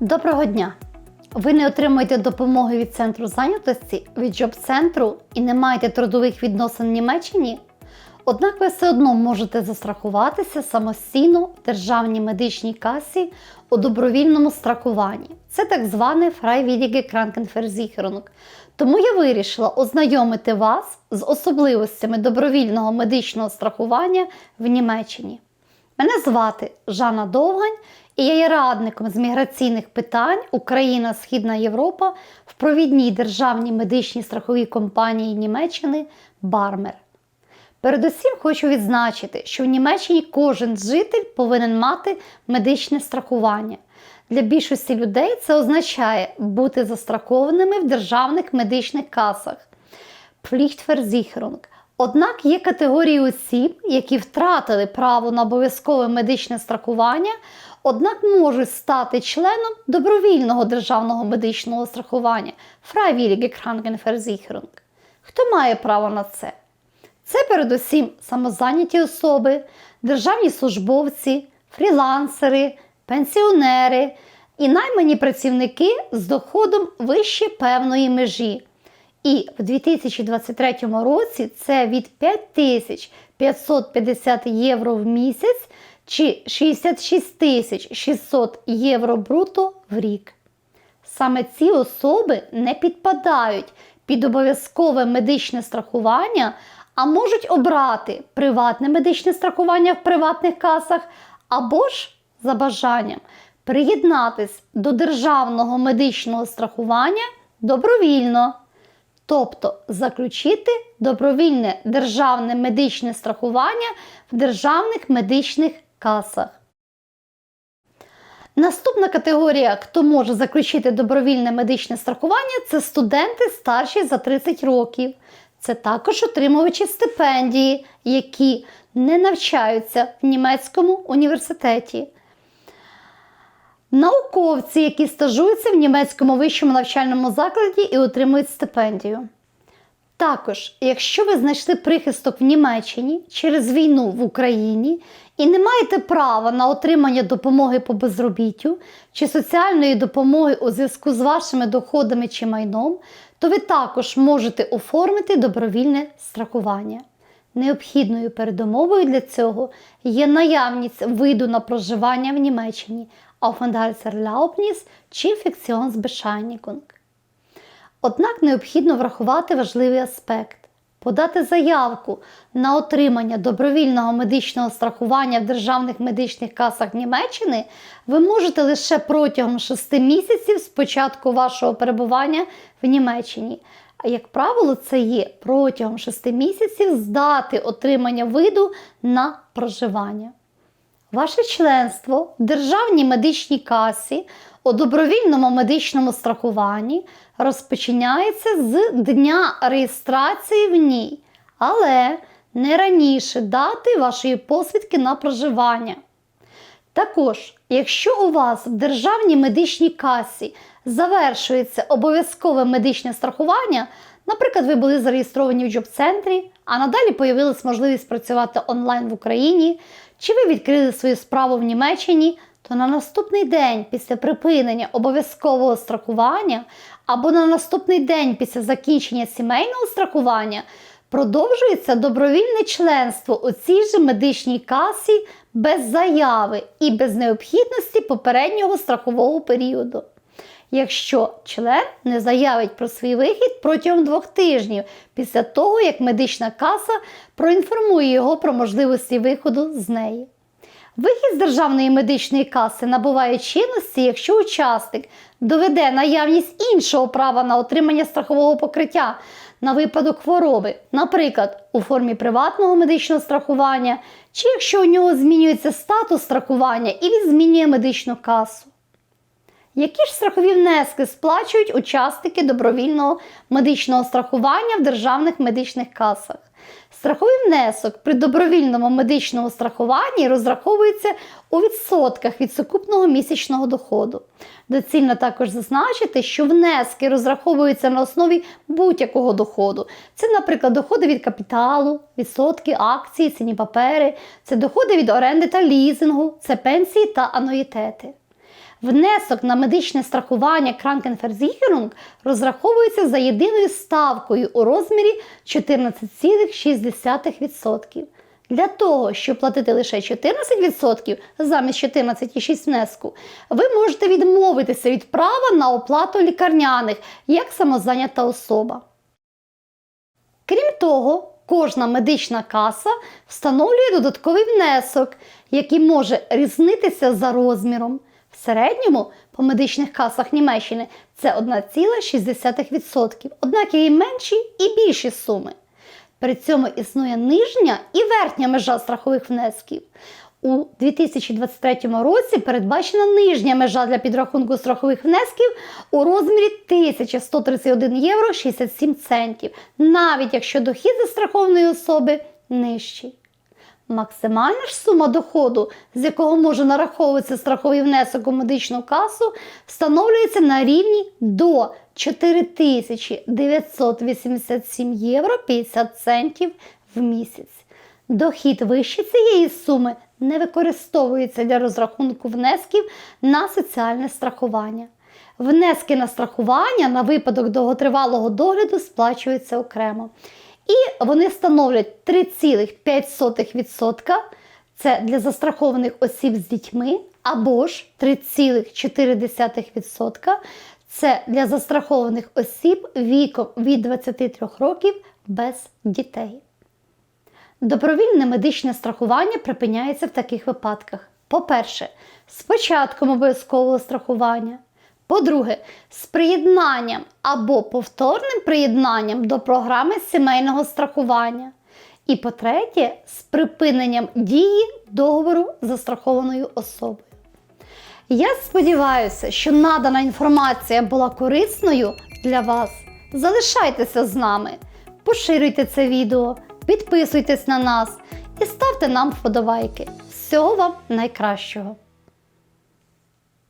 Доброго дня! Ви не отримуєте допомоги від центру зайнятості, від джоб-центру і не маєте трудових відносин в Німеччині? Однак ви все одно можете застрахуватися самостійно в державній медичній касі у добровільному страхуванні. Це так зване Freiwillige Krankenversicherung. Тому я вирішила ознайомити вас з особливостями добровільного медичного страхування в Німеччині. Мене звати Жанна Довгань, і я є радником з міграційних питань Україна Східна Європа в провідній державній медичній страховій компанії Німеччини Бармер. Передусім хочу відзначити, що в Німеччині кожен житель повинен мати медичне страхування. Для більшості людей це означає бути застрахованими в державних медичних касах. Pflichtversicherung. Однак є категорії осіб, які втратили право на обов'язкове медичне страхування, однак можуть стати членом добровільного державного медичного страхування Freiwillige Krankenversicherung. Хто має право на це? Це передусім самозайняті особи, державні службовці, фрілансери, пенсіонери і наймані працівники з доходом вище певної межі. І в 2023 році це від 5550 євро в місяць чи 66 600 євро бруто в рік. Саме ці особи не підпадають під обов'язкове медичне страхування, а можуть обрати приватне медичне страхування в приватних касах або ж за бажанням приєднатись до державного медичного страхування добровільно. Тобто заключити добровільне державне медичне страхування в державних медичних касах. Наступна категорія, хто може заключити добровільне медичне страхування, це студенти старші за 30 років. Це також отримувачі стипендії, які не навчаються в німецькому університеті. Науковці, які стажуються в німецькому вищому навчальному закладі і отримують стипендію. Також, якщо ви знайшли прихисток в Німеччині через війну в Україні і не маєте права на отримання допомоги по безробіттю чи соціальної допомоги у зв'язку з вашими доходами чи майном, то ви також можете оформити добровільне страхування. Необхідною передумовою для цього є наявність виду на проживання в Німеччині Aufenthaltserlaubnis чи Fiktionsbescheinigung. Однак необхідно врахувати важливий аспект. Подати заявку на отримання добровільного медичного страхування в державних медичних касах Німеччини ви можете лише протягом 6 місяців з початку вашого перебування в Німеччині. А як правило, це є протягом 6 місяців з дати отримання виду на проживання. Ваше членство в Державній медичній касі у добровільному медичному страхуванні розпочинається з дня реєстрації в ній, але не раніше дати вашої посвідки на проживання. Також, якщо у вас в Державній медичній касі завершується обов'язкове медичне страхування, наприклад, ви були зареєстровані в джоб-центрі, а надалі появилась можливість працювати онлайн в Україні, чи ви відкрили свою справу в Німеччині, то на наступний день після припинення обов'язкового страхування або на наступний день після закінчення сімейного страхування продовжується добровільне членство у цій же медичній касі без заяви і без необхідності попереднього страхового періоду. Якщо член не заявить про свій вихід протягом двох тижнів після того, як медична каса проінформує його про можливості виходу з неї. Вихід з державної медичної каси набуває чинності, якщо учасник доведе наявність іншого права на отримання страхового покриття на випадок хвороби, наприклад, у формі приватного медичного страхування, чи якщо у нього змінюється статус страхування і він змінює медичну касу. Які ж страхові внески сплачують учасники добровільного медичного страхування в державних медичних касах? Страховий внесок при добровільному медичному страхуванні розраховується у відсотках від сукупного місячного доходу. Доцільно також зазначити, що внески розраховуються на основі будь-якого доходу. Це, наприклад, доходи від капіталу, відсотки, акції, цінні папери, це доходи від оренди та лізингу, це пенсії та ануїтети. Внесок на медичне страхування Krankenversicherung розраховується за єдиною ставкою у розмірі 14,6%. Для того, щоб платити лише 14% замість 14,6% внеску, ви можете відмовитися від права на оплату лікарняних як самозайнята особа. Крім того, кожна медична каса встановлює додатковий внесок, який може різнитися за розміром. В середньому по медичних касах Німеччини це 1,6%, однак є і менші, і більші суми. При цьому існує нижня і верхня межа страхових внесків. У 2023 році передбачена нижня межа для підрахунку страхових внесків у розмірі 1131 євро 67 центів, навіть якщо дохід застрахованої особи нижчий. Максимальна ж сума доходу, з якого може нараховуватися страховий внесок у медичну касу, встановлюється на рівні до 4987 євро 50 центів в місяць. Дохід вище цієї суми не використовується для розрахунку внесків на соціальне страхування. Внески на страхування на випадок довготривалого догляду сплачуються окремо. І вони становлять 3,5% це для застрахованих осіб з дітьми, або ж 3,4% це для застрахованих осіб віком від 23 років без дітей. Добровільне медичне страхування припиняється в таких випадках. По-перше, з початком обов'язкового страхування. По-друге, з приєднанням або повторним приєднанням до програми сімейного страхування. І по-третє, з припиненням дії договору застрахованою особою. Я сподіваюся, що надана інформація була корисною для вас. Залишайтеся з нами, поширюйте це відео, підписуйтесь на нас і ставте нам вподобайки. Всього вам найкращого!